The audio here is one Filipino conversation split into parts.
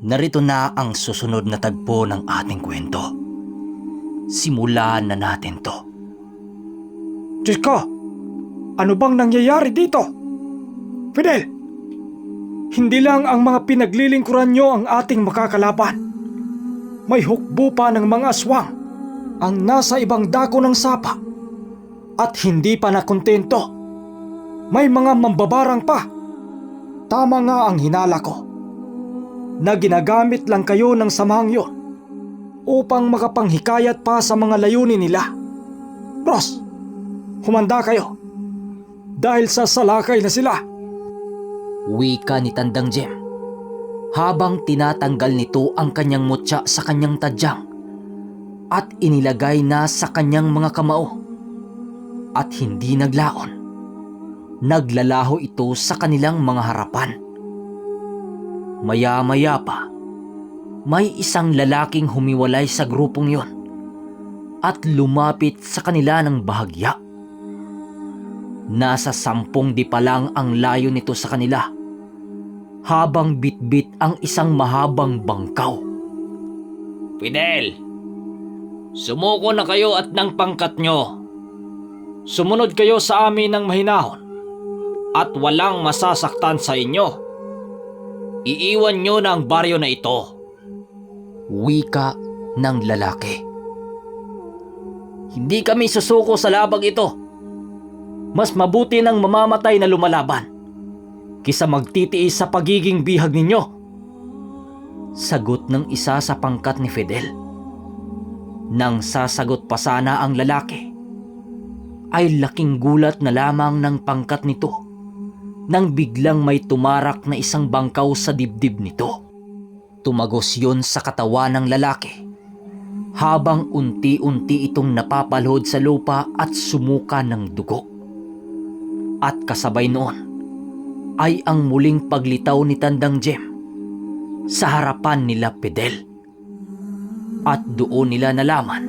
Narito na ang susunod na tagpo ng ating kwento. Simulan na natin to. Diyos ko, ano bang nangyayari dito? Fidel, hindi lang ang mga pinaglilingkuran nyo ang ating makakalaban. May hukbo pa ng mga aswang ang nasa ibang dako ng sapa. At hindi pa nakontento. May mga mambabarang pa. Tama nga ang hinala ko. Na ginagamit lang kayo ng samahang yon upang makapanghikayat pa sa mga layunin nila. Ross, Humanda kayo. Dahil sa salakay na sila. Wika ni Tandang Jem. Habang tinatanggal nito ang kanyang mutya sa kanyang tadyang at inilagay na sa kanyang mga kamao at hindi naglaon. Naglalaho ito sa kanilang mga harapan. Maya-maya pa, may isang lalaking humiwalay sa grupong yon at lumapit sa kanila ng bahagya. Nasa sampung di pa lang ang layo nito sa kanila habang bitbit ang isang mahabang bangkaw. Fidel, sumuko na kayo at ng pangkat nyo. Sumunod kayo sa amin ng mahinahon at walang masasaktan sa inyo. Iiwan nyo na ang baryo na ito. Wika ng lalaki. Hindi kami susuko sa labag ito. Mas mabuti nang mamamatay na lumalaban kisa magtitiis sa pagiging bihag ninyo. Sagot ng isa sa pangkat ni Fidel. Nang sasagot pa sana ang lalaki, ay laking gulat na lamang ng pangkat nito nang biglang may tumarak na isang bangkaw sa dibdib nito. Tumagos yun sa katawan ng lalaki habang unti-unti itong napapalhod sa lupa at sumuka ng dugo. At kasabay noon ay ang muling paglitaw ni Tandang Jem sa harapan nila Fidel. At doon nila nalaman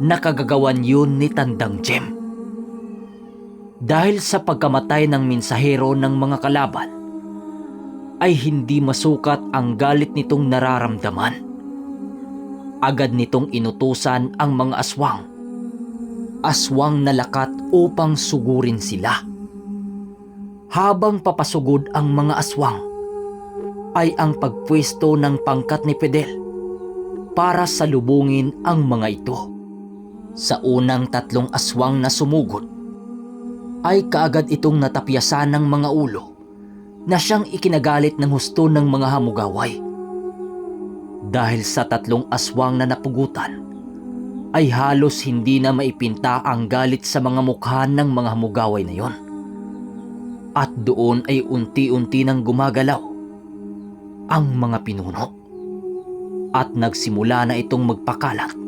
na kagagawan yun ni Tandang Jem. Dahil sa pagkamatay ng minsahero ng mga kalaban, ay hindi masukat ang galit nitong nararamdaman. Agad nitong inutusan ang mga aswang aswang na lakat upang sugurin sila. Habang papasugod ang mga aswang, ay ang pagpwesto ng pangkat ni Fidel para salubungin ang mga ito. Sa unang tatlong aswang na sumugod, ay kaagad itong natapyasan ng mga ulo na siyang ikinagalit ng husto ng mga hamugaway. Dahil sa tatlong aswang na napugutan, ay halos hindi na maipinta ang galit sa mga mukha ng mga hamugaway na yon. At doon ay unti-unti nang gumagalaw ang mga pinuno. At nagsimula na itong magpakalat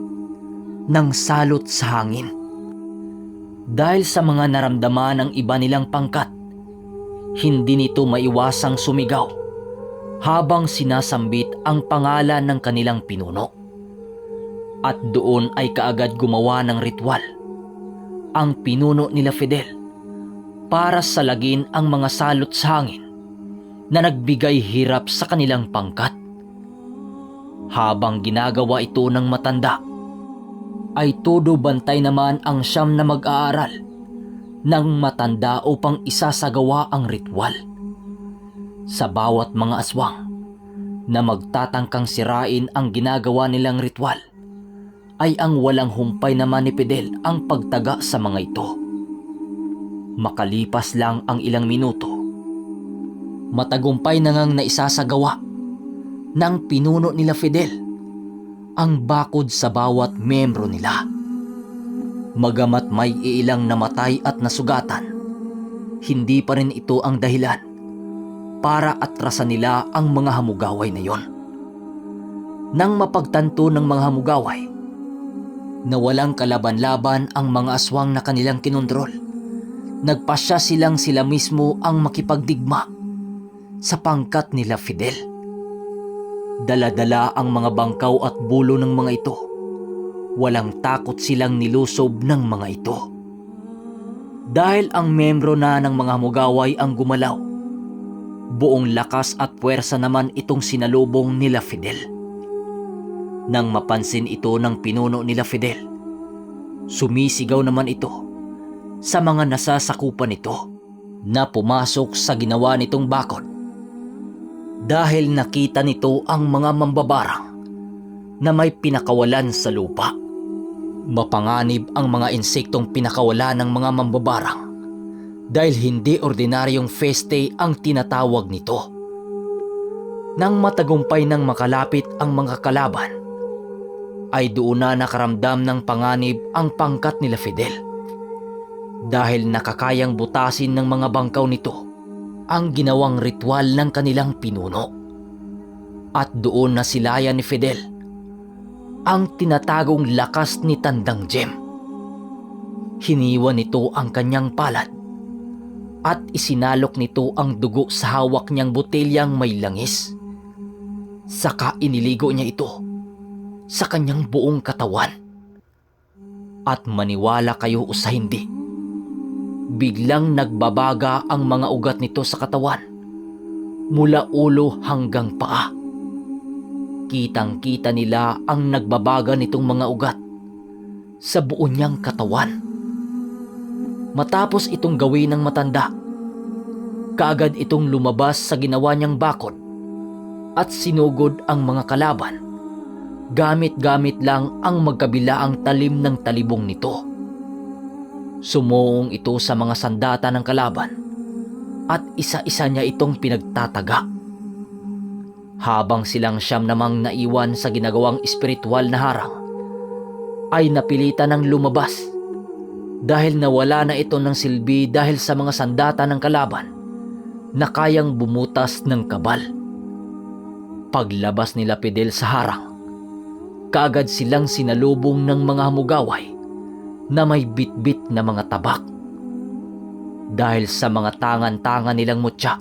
ng salot sa hangin. Dahil sa mga naramdaman ng iba nilang pangkat, hindi nito maiwasang sumigaw habang sinasambit ang pangalan ng kanilang pinuno at doon ay kaagad gumawa ng ritual. Ang pinuno nila Fidel para salagin ang mga salot sa hangin na nagbigay hirap sa kanilang pangkat. Habang ginagawa ito ng matanda, ay todo bantay naman ang siyam na mag-aaral ng matanda upang isasagawa ang ritual. Sa bawat mga aswang na magtatangkang sirain ang ginagawa nilang ritual, ay ang walang humpay naman ni Fidel ang pagtaga sa mga ito. Makalipas lang ang ilang minuto, matagumpay na ngang naisasagawa ng pinuno nila Fidel ang bakod sa bawat membro nila. Magamat may iilang namatay at nasugatan, hindi pa rin ito ang dahilan para atrasan nila ang mga hamugaway na yon. Nang mapagtanto ng mga hamugaway na walang kalaban-laban ang mga aswang na kanilang kinontrol. Nagpasya silang sila mismo ang makipagdigma sa pangkat nila Fidel. Dala-dala ang mga bangkaw at bulo ng mga ito. Walang takot silang nilusob ng mga ito. Dahil ang membro na ng mga mugaway ang gumalaw, Buong lakas at puwersa naman itong sinalubong nila Fidel. Nang mapansin ito ng pinuno nila Fidel, sumisigaw naman ito sa mga nasasakupan nito na pumasok sa ginawa nitong bakod. Dahil nakita nito ang mga mambabarang na may pinakawalan sa lupa. Mapanganib ang mga insektong pinakawala ng mga mambabarang dahil hindi ordinaryong feste ang tinatawag nito. Nang matagumpay ng makalapit ang mga kalaban, ay doon na nakaramdam ng panganib ang pangkat nila Fidel. Dahil nakakayang butasin ng mga bangkaw nito ang ginawang ritual ng kanilang pinuno. At doon na silaya ni Fidel ang tinatagong lakas ni Tandang Jem. Hiniwa nito ang kanyang palad at isinalok nito ang dugo sa hawak niyang botelyang may langis. Saka iniligo niya ito sa kanyang buong katawan. At maniwala kayo o sa hindi, biglang nagbabaga ang mga ugat nito sa katawan mula ulo hanggang paa. Kitang-kita nila ang nagbabaga nitong mga ugat sa buo niyang katawan. Matapos itong gawin ng matanda, kaagad itong lumabas sa ginawa niyang bakod at sinugod ang mga kalaban. Gamit-gamit lang ang magkabilaang talim ng talibong nito. Sumuong ito sa mga sandata ng kalaban at isa-isa niya itong pinagtataga. Habang silang siyam namang naiwan sa ginagawang espiritual na harang, ay napilitan ng lumabas dahil nawala na ito ng silbi dahil sa mga sandata ng kalaban na kayang bumutas ng kabal. Paglabas nila Fidel sa harang, kaagad silang sinalubong ng mga hamugaway na may bitbit na mga tabak. Dahil sa mga tangan-tangan nilang mutya,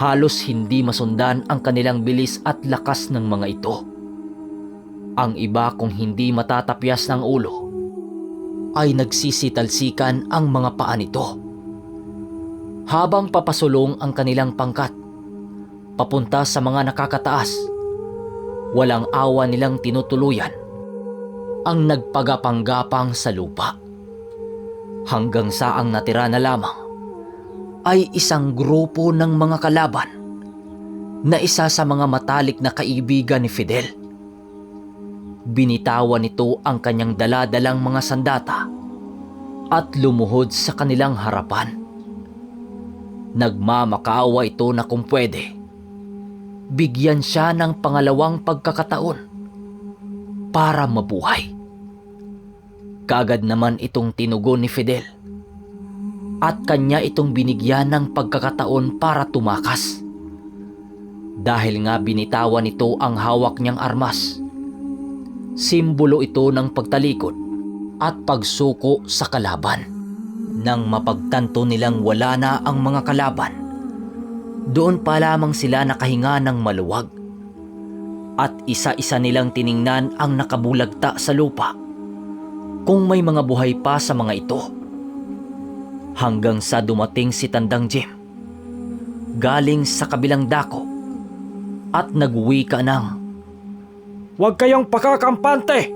halos hindi masundan ang kanilang bilis at lakas ng mga ito. Ang iba kung hindi matatapyas ng ulo, ay nagsisitalsikan ang mga paa nito. Habang papasulong ang kanilang pangkat, papunta sa mga nakakataas, walang awa nilang tinutuluyan ang nagpagapang-gapang sa lupa. Hanggang sa ang natira na lamang ay isang grupo ng mga kalaban na isa sa mga matalik na kaibigan ni Fidel. Binitawan nito ang kanyang daladalang mga sandata at lumuhod sa kanilang harapan. Nagmamakaawa ito na kung pwede. Bigyan siya ng pangalawang pagkakataon para mabuhay. Kagad naman itong tinugon ni Fidel at kanya itong binigyan ng pagkakataon para tumakas. Dahil nga binitawan nito ang hawak niyang armas. Simbolo ito ng pagtalikod at pagsuko sa kalaban. Nang mapagtanto nilang wala na ang mga kalaban, doon pa lamang sila nakahinga ng maluwag. At isa-isa nilang tiningnan ang nakabulagta sa lupa kung may mga buhay pa sa mga ito. Hanggang sa dumating si Tandang Jim, galing sa kabilang dako at nagwi ka ng Huwag kayong pakakampante!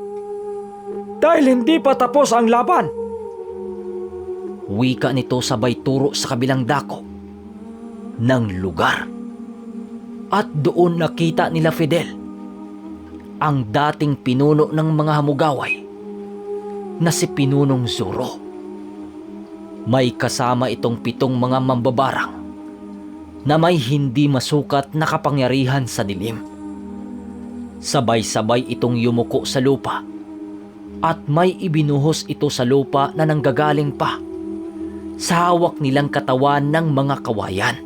Dahil hindi pa tapos ang laban. wika nito sabay turo sa kabilang dako ng lugar. At doon nakita nila Fidel ang dating pinuno ng mga hamugaway na si Pinunong Zoro. May kasama itong pitong mga mambabarang na may hindi masukat na kapangyarihan sa dilim. Sabay-sabay itong yumuko sa lupa at may ibinuhos ito sa lupa na nanggagaling pa sa hawak nilang katawan ng mga kawayan.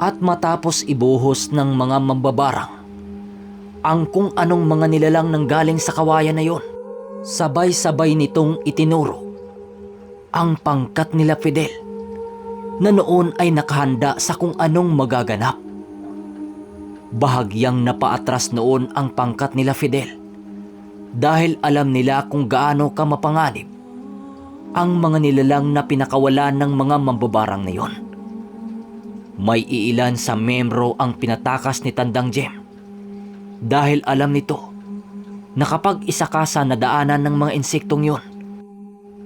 At matapos ibuhos ng mga mambabarang ang kung anong mga nilalang nanggaling sa kawayan na yon, sabay-sabay nitong itinuro ang pangkat nila Fidel na noon ay nakahanda sa kung anong magaganap. Bahagyang napaatras noon ang pangkat nila Fidel dahil alam nila kung gaano ka mapanganib ang mga nilalang na pinakawalan ng mga mambabarang na yon. May iilan sa membro ang pinatakas ni Tandang Jem. Dahil alam nito na kapag isa ka sa nadaanan ng mga insektong yon,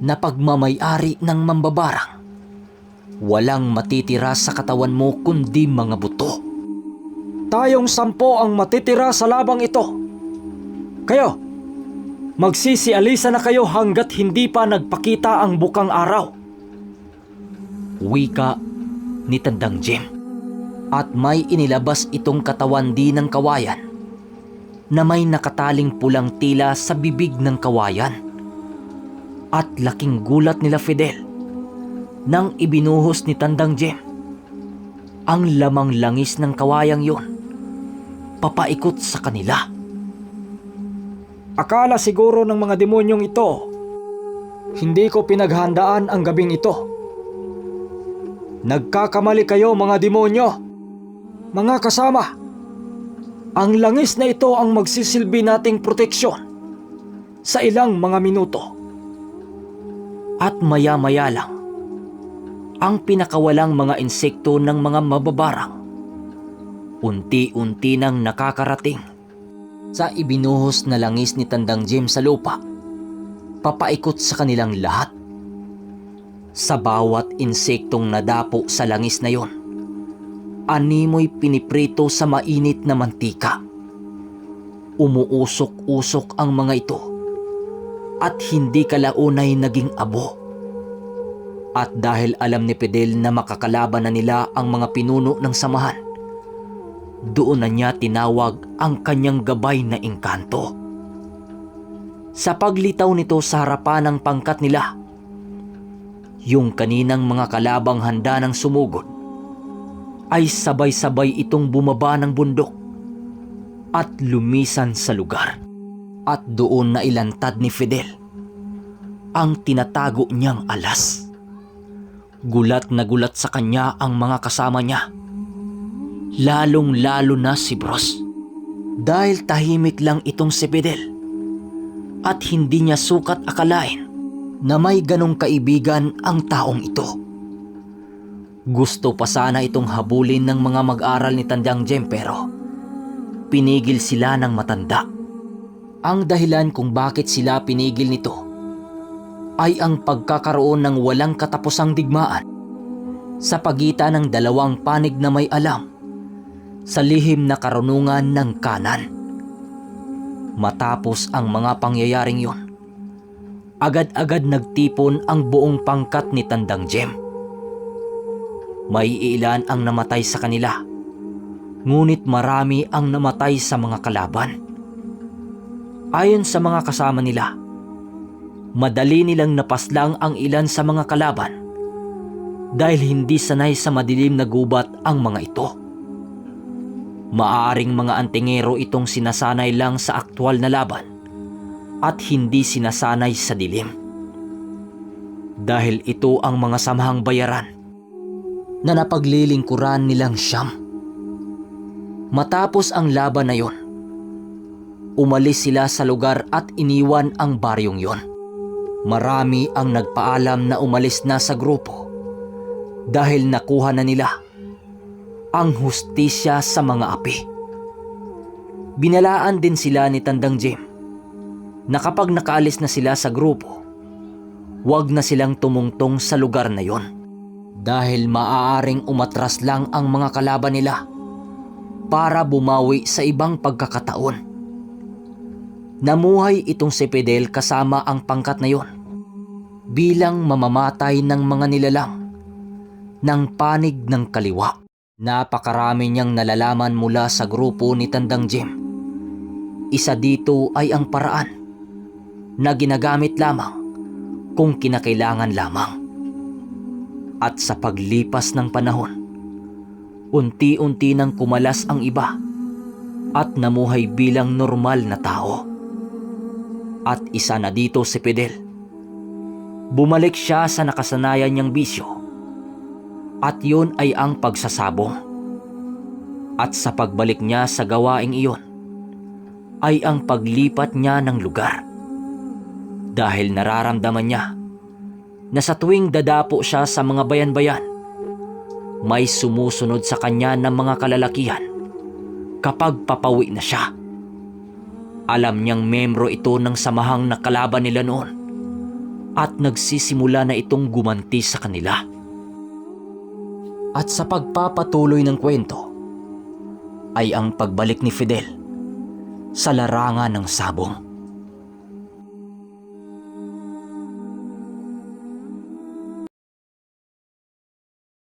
na pagmamayari ng mambabarang, walang matitira sa katawan mo kundi mga buto. Tayong sampo ang matitira sa labang ito. Kayo, magsisialisa na kayo hanggat hindi pa nagpakita ang bukang araw. Wika ni Tandang Jem. At may inilabas itong katawan din ng kawayan na may nakataling pulang tila sa bibig ng kawayan. At laking gulat nila Fidel nang ibinuhos ni Tandang Jem ang lamang langis ng kawayang yon papaikot sa kanila. Akala siguro ng mga demonyong ito, hindi ko pinaghandaan ang gabing ito. Nagkakamali kayo mga demonyo. Mga kasama, ang langis na ito ang magsisilbi nating proteksyon sa ilang mga minuto. At maya-maya lang, ang pinakawalang mga insekto ng mga mababarang unti-unti nang nakakarating sa ibinuhos na langis ni Tandang Jim sa lupa, papaikot sa kanilang lahat. Sa bawat insektong nadapo sa langis na yon, animoy piniprito sa mainit na mantika. Umuusok-usok ang mga ito at hindi kalaunay naging abo. At dahil alam ni Fidel na makakalaban na nila ang mga pinuno ng samahan, doon na niya tinawag ang kanyang gabay na engkanto. Sa paglitaw nito sa harapan ng pangkat nila, yung kaninang mga kalabang handa ng sumugod, ay sabay-sabay itong bumaba ng bundok at lumisan sa lugar. At doon na ilantad ni Fidel ang tinatago niyang alas. Gulat na gulat sa kanya ang mga kasama niya lalong-lalo na si Bros. Dahil tahimik lang itong si Fidel at hindi niya sukat akalain na may ganong kaibigan ang taong ito. Gusto pa sana itong habulin ng mga mag-aral ni Tandang Jem pero pinigil sila ng matanda. Ang dahilan kung bakit sila pinigil nito ay ang pagkakaroon ng walang katapusang digmaan sa pagitan ng dalawang panig na may alam sa lihim na karunungan ng kanan. Matapos ang mga pangyayaring yon, agad-agad nagtipon ang buong pangkat ni Tandang Jem. May ilan ang namatay sa kanila, ngunit marami ang namatay sa mga kalaban. Ayon sa mga kasama nila, madali nilang napaslang ang ilan sa mga kalaban dahil hindi sanay sa madilim na gubat ang mga ito. Maaring mga antingero itong sinasanay lang sa aktwal na laban at hindi sinasanay sa dilim. Dahil ito ang mga samahang bayaran na napaglilingkuran nilang siyam. Matapos ang laban na yon, umalis sila sa lugar at iniwan ang baryong yon. Marami ang nagpaalam na umalis na sa grupo dahil nakuha na nila ang hustisya sa mga api. Binalaan din sila ni Tandang Jim na kapag nakaalis na sila sa grupo, huwag na silang tumungtong sa lugar na yon dahil maaaring umatras lang ang mga kalaban nila para bumawi sa ibang pagkakataon. Namuhay itong si Fidel kasama ang pangkat na yon bilang mamamatay ng mga nilalang ng panig ng kaliwa. Napakarami niyang nalalaman mula sa grupo ni Tandang Jim. Isa dito ay ang paraan na ginagamit lamang kung kinakailangan lamang. At sa paglipas ng panahon, unti-unti nang kumalas ang iba at namuhay bilang normal na tao. At isa na dito si Fidel. Bumalik siya sa nakasanayan niyang bisyo at yun ay ang pagsasabong. At sa pagbalik niya sa gawaing iyon, ay ang paglipat niya ng lugar. Dahil nararamdaman niya na sa tuwing dadapo siya sa mga bayan-bayan, may sumusunod sa kanya ng mga kalalakihan kapag papawi na siya. Alam niyang membro ito ng samahang nakalaban nila noon at nagsisimula na itong gumanti sa kanila. At sa pagpapatuloy ng kwento ay ang pagbalik ni Fidel sa larangan ng sabong.